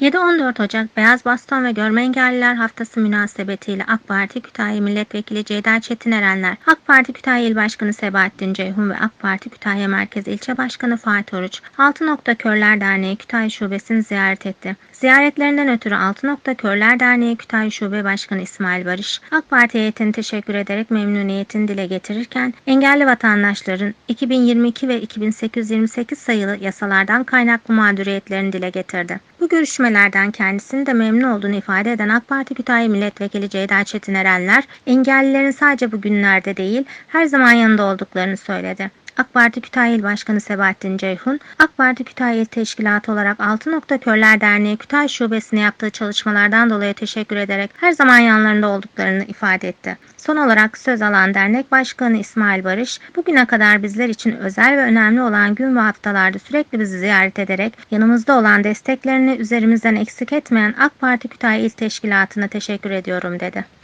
7-14 Ocak Beyaz Baston ve Görme Engelliler Haftası münasebetiyle AK Parti Kütahya Milletvekili Ceyda Çetin Erenler, AK Parti Kütahya İl Başkanı Sebahattin Ceyhun ve AK Parti Kütahya Merkez İlçe Başkanı Fatih Oruç, Altı Nokta Körler Derneği Kütahya Şubesi'ni ziyaret etti. Ziyaretlerinden ötürü Altı Nokta Körler Derneği Kütahya Şube Başkanı İsmail Barış, AK Parti heyetini teşekkür ederek memnuniyetini dile getirirken, engelli vatandaşların 2022 ve 2828 sayılı yasalardan kaynaklı mağduriyetlerini dile getirdi. Bu görüşmelerden kendisinin de memnun olduğunu ifade eden AK Parti Kütahya Milletvekili Ceyda Çetin Erenler, engellilerin sadece bu günlerde değil, her zaman yanında olduklarını söyledi. AK Parti Kütahya İl Başkanı Sebahattin Ceyhun, AK Parti Kütahya İl Teşkilatı olarak Altı Nokta Körler Derneği Kütahya Şubesi'ne yaptığı çalışmalardan dolayı teşekkür ederek her zaman yanlarında olduklarını ifade etti. Son olarak söz alan dernek başkanı İsmail Barış, bugüne kadar bizler için özel ve önemli olan gün ve haftalarda sürekli bizi ziyaret ederek yanımızda olan desteklerini üzerimizden eksik etmeyen AK Parti Kütahya İl Teşkilatı'na teşekkür ediyorum dedi.